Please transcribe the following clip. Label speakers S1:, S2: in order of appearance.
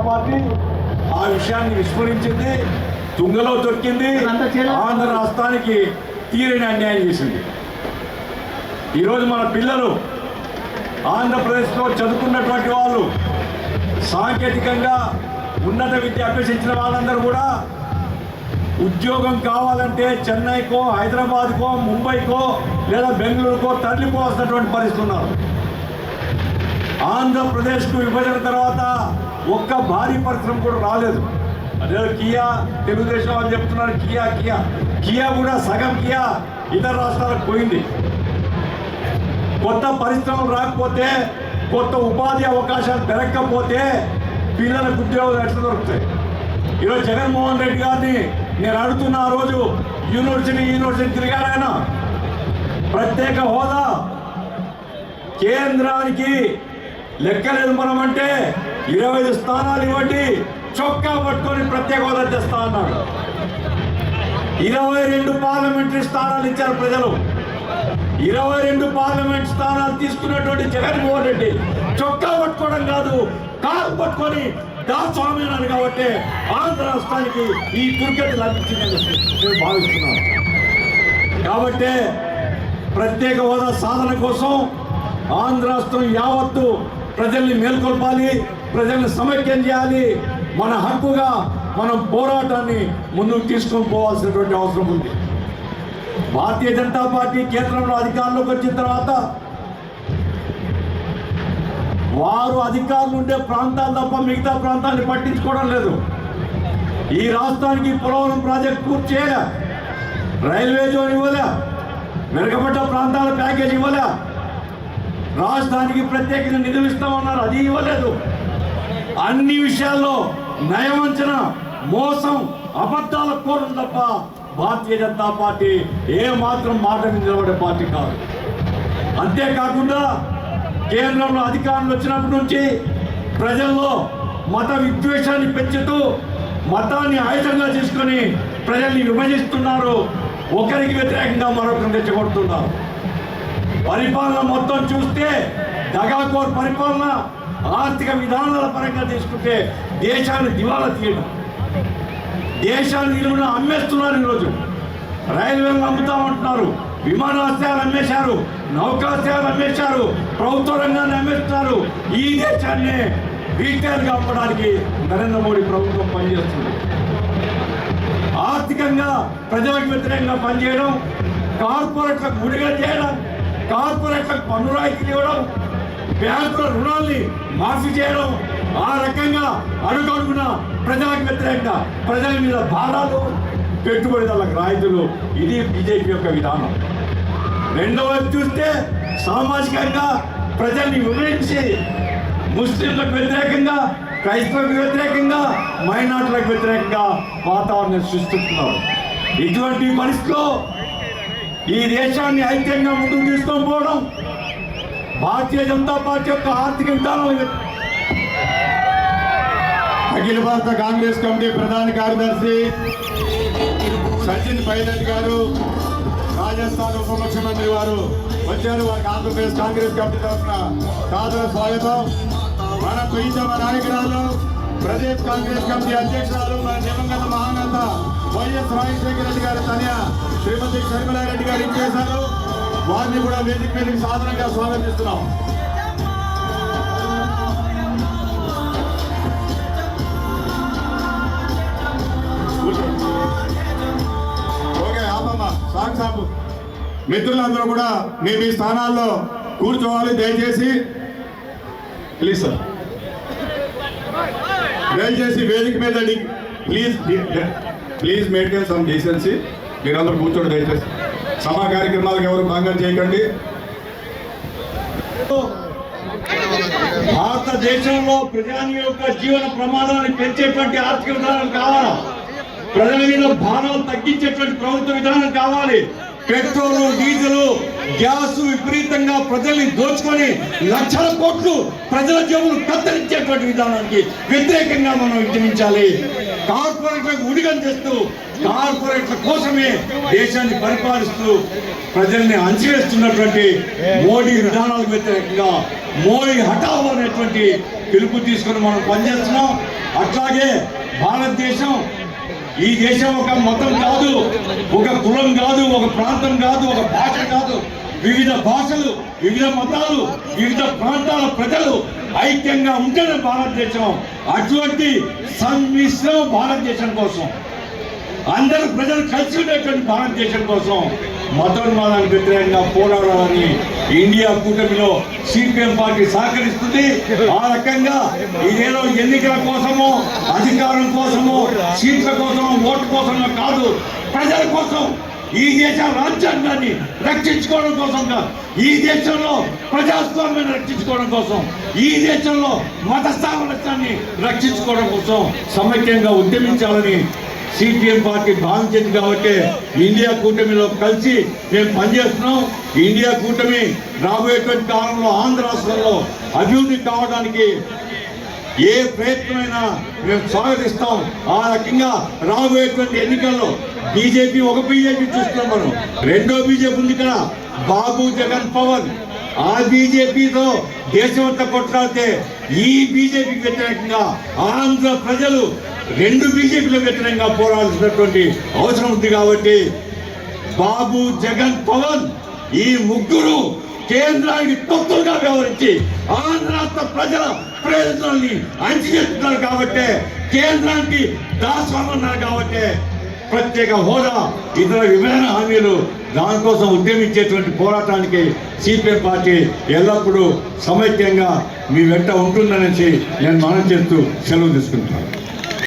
S1: Party ఆ విషయాన్ని విస్మరించింది తుంగలో దొక్కింది ఆంధ్ర రాష్ట్రానికి తీరని అన్యాయం చేసింది. ఈరోజు మన పిల్లలు ఆంధ్రప్రదేశ్లో చదువుకున్నటువంటి వాళ్ళు సాంకేతికంగా ఉన్నత విద్య అభ్యసించిన వాళ్ళందరూ కూడా ఉద్యోగం కావాలంటే చెన్నైకో హైదరాబాద్కో ముంబైకో లేదా బెంగళూరుకో తరలిపోవాల్సినటువంటి పరిస్థితి ఉన్నారు. ఆంధ్రప్రదేశ్కు విభజన తర్వాత ఒక్క భారీ పరిశ్రమ కూడా రాలేదు. అదే కియా తెలుగుదేశం వాళ్ళు చెప్తున్నారు కియా కియా. కియా కూడా సగం కియా ఇతర రాష్ట్రాలకు పోయింది. కొత్త పరిశ్రమలు రాకపోతే కొత్త ఉపాధి అవకాశాలు పెరగకపోతే పిల్లలకు ఉద్యోగాలు ఎట్లా దొరుకుతాయి? ఈరోజు జగన్మోహన్ రెడ్డి గారిని నేను అడుగుతున్న ఆ రోజు యూనివర్సిటీ యూనివర్సిటీ తిరిగాడు ఆయన. ప్రత్యేక హోదా. కేంద్రానికి లెక్కలేదు మనం అంటే ఇరవై ఐదు స్థానాలు ఇవ్వండి. చొక్కా పట్టుకొని ప్రత్యేక హోదా తెస్తా అన్నాడు ఇరవై రెండు పార్లమెంటరీ స్థానాలు ఇచ్చారు ప్రజలు. ఇరవై రెండు పార్లమెంట్ స్థానాలు తీసుకున్నటువంటి జగన్మోహన్ రెడ్డి చొక్కా పట్టుకోవడం కాదు కాలు పట్టుకొని దాస్వామి అన్నాడు కాబట్టి ఆంధ్ర రాష్ట్రానికి ఈ దుర్గతి లభించిందని నేను భావిస్తున్నాను. కాబట్టి ప్రత్యేక హోదా సాధన కోసం ఆంధ్ర రాష్ట్రం యావత్తు ప్రజల్ని మేల్కొల్పాలి ప్రజల్ని సమైక్యం చేయాలి. మన హక్కుగా మనం పోరాటాన్ని ముందుకు తీసుకొని పోవాల్సినటువంటి అవసరం ఉంది. భారతీయ జనతా పార్టీ కేంద్రంలో అధికారంలోకి వచ్చిన తర్వాత వారు అధికారులు ఉండే ప్రాంతాలు తప్ప మిగతా ప్రాంతాన్ని పట్టించుకోవడం లేదు. ఈ రాష్ట్రానికి పోలవరం ప్రాజెక్ట్ పూర్తి చేయలే? రైల్వే జోన్ ఇవ్వలే? మెరుగపడ్డ ప్రాంతాల ప్యాకేజ్ ఇవ్వలే? రాష్ట్రానికి ప్రత్యేకంగా నిధులు ఇస్తామన్నారు అది ఇవ్వలేదు. అన్ని విషయాల్లో నయవంచన మోసం అబద్ధాల కోరం తప్ప భారతీయ జనతా పార్టీ ఏ మాత్రం మాట నిలబడే పార్టీ కాదు. అంతేకాకుండా కేంద్రంలో అధికారంలో వచ్చినప్పటి నుంచి ప్రజల్లో మత విద్వేషాన్ని పెంచుతూ మతాన్ని ఆయుధంగా చేసుకొని ప్రజల్ని విభజిస్తున్నారు. ఒకరికి వ్యతిరేకంగా మరొకరిని తెచ్చగొడుతున్నారు పరిపాలన మొత్తం చూస్తే దగాకోర్ పరిపాలన ఆర్థిక విధానాల పరంగా తీసుకుంటే దేశాన్ని దివాలా తీయడం. దేశాన్ని నిలువున అమ్మేస్తున్నారు ఈరోజు. రైల్వేలను అమ్ముతామంటున్నారు. విమానాశ్రయాలు అమ్మేశారు. నౌకాశ్రయాలు అమ్మేశారు. ప్రభుత్వ రంగాన్ని అమ్మేస్తున్నారు. ఈ దేశాన్ని రీటైల్గా అమ్మడానికి నరేంద్ర మోడీ ప్రభుత్వం పనిచేస్తుంది. ఆర్థికంగా ప్రజలకు వ్యతిరేకంగా పనిచేయడం కార్పొరేట్లకు గుడిగా చేయడం కార్పొరేట్లకు పన్ను రాయితీలు ఇవ్వడం బ్యాంకుల రుణాల్ని మాఫీ చేయడం ఆ రకంగా అడుగడుగున ప్రజలకు వ్యతిరేకంగా ప్రజల మీద భారాలు పెట్టుబడిదారులకు రాయితీలు. ఇది బీజేపీ యొక్క విధానం. రెండవ చూస్తే సామాజికంగా ప్రజల్ని వివరించి ముస్లింలకు వ్యతిరేకంగా క్రైస్తవులకు వ్యతిరేకంగా మైనార్టీలకు వ్యతిరేకంగా వాతావరణం సృష్టిస్తున్నారు. ఇటువంటి పరిస్థితిలో ఈ దేశాన్ని ఐక్యంగా ముందుకు తీసుకొని పోవడం భారతీయ జనతా పార్టీ యొక్క ఆర్థిక విధానం
S2: అఖిల భారత కాంగ్రెస్ కమిటీ ప్రధాన కార్యదర్శి సచిన్ పైలట్ గారు రాజస్థాన్ ఉప ముఖ్యమంత్రి వారు వచ్చారు. వారికి ఆంధ్రప్రదేశ్ కాంగ్రెస్ కమిటీ తరఫున సాదర స్వాగతం. మన ప్రీతమ నాయకురాలు ప్రదేశ్ కాంగ్రెస్ కమిటీ అధ్యక్షురాలు మన దివంగత మహానేత వైఎస్ రాజశేఖర రెడ్డి గారు తనయ శ్రీమతి షర్మిలారెడ్డి గారు ఇచ్చేశారు. వారిని కూడా వేదిక మీదకి సాధారణంగా స్వాగతిస్తున్నాం ఓకే ఆపమ్మ సాంగ్ సాపు మిత్రులందరూ కూడా మీ మీ స్థానాల్లో కూర్చోవాలి దయచేసి. ప్లీజ్ సార్ దయచేసి వేదిక మీద please please maintain some decency. మీరందరూ కూర్చోండి దయచేసి. సభా కార్యక్రమాలకు ఎవరు భంగం చేయకండి.
S1: భారతదేశంలో ప్రజాని యొక్క జీవన ప్రమాదాన్ని పెంచేటువంటి ఆర్థిక విధానం కావాలా? ప్రజల మీద భారాలు తగ్గించేటువంటి ప్రభుత్వ విధానం కావాలి. పెట్రోల్ డీజిల్ గ్యాస్ విపరీతంగా ప్రజల్ని దోచుకొని లక్షల కోట్లు ప్రజల జేబులు కత్తిరించేటువంటి విధానానికి వ్యతిరేకంగా మనం విజయించాలి. కార్పొరేట్లకు ఉడిగం చేస్తూ కార్పొరేట్ల కోసమే దేశాన్ని పరిపాలిస్తూ ప్రజల్ని అంచివేస్తున్నటువంటి మోడీ విధానాలకు వ్యతిరేకంగా మోడీ హఠావు అనేటువంటి పిలుపు తీసుకొని మనం పనిచేస్తున్నాం. అట్లాగే భారతదేశం ఈ దేశం ఒక మతం కాదు ఒక కులం కాదు. ప్రాంతం కాదు ఒక భాష కాదు. వివిధ భాషలు వివిధ మతాలు వివిధ ప్రాంతాల ప్రజలు ఐక్యంగా ఉంటేనే భారతదేశం. అటువంటి సమ్మిశ్రం భారతదేశం కోసం అందరు ప్రజలు కలిసి ఉండేటువంటి భారతదేశం కోసం మతోన్మాదానికి వ్యతిరేకంగా పోరాడాలని ఇండియా కూటమిలో సిపిఎం పార్టీ సహకరిస్తుంది. ఆ రకంగా ఇదేదో ఎన్నికల కోసమో అధికారం కోసమో సీట్ల కోసమో ఓటు కోసమో కాదు ప్రజల కోసం ఈ దేశ రాజ్యాంగాన్ని రక్షించుకోవడం కోసం ఈ దేశంలో ప్రజాస్వామ్యాన్ని రక్షించుకోవడం కోసం ఈ దేశంలో మత సామరస్యాన్ని రక్షించుకోవడం కోసం సమైక్యంగా ఉద్యమించాలని సిపిఎం పార్టీ భావించింది కాబట్టి ఇండియా కూటమిలో కలిసి మేము పనిచేస్తున్నాం. ఇండియా కూటమి రాబోయేటువంటి కాలంలో ఆంధ్ర రాష్ట్రంలో అభివృద్ధి కావడానికి ఏ ప్రయత్నమైనా మేము స్వాగతిస్తాం. ఆ రకంగా రాబోయేటువంటి ఎన్నికల్లో బీజేపీ ఒక బీజేపీ చూస్తున్నాం మనం. రెండో బీజేపీ ఉంది ఇక్కడ. బాబు జగన్ పవన్. ఆ బీజేపీతో దేశం అంతా కొట్లాడితే ఈ బీజేపీకి వ్యతిరేకంగా ఆంధ్ర ప్రజలు రెండు బీజేపీల వ్యతిరేకంగా పోరాడాల్సినటువంటి అవసరం ఉంది కాబట్టి బాబు జగన్ పవన్ ఈ ముగ్గురు కేంద్రానికి తొత్తులుగా వ్యవహరించి ఆంధ్ర ప్రజల ప్రయోజనాల్ని అంచిస్తున్నారు కాబట్టి కేంద్రానికి దాస్వామన్నారు కాబట్టి ప్రత్యేక హోదా ఇతర విభజన హామీలు దానికోసం ఉద్యమించేటువంటి పోరాటానికి సిపిఎం పార్టీ ఎల్లప్పుడూ సమైక్యంగా మీ వెంట ఉంటుందనేసి నేను మనం చేస్తూ సెలవు తీసుకుంటాను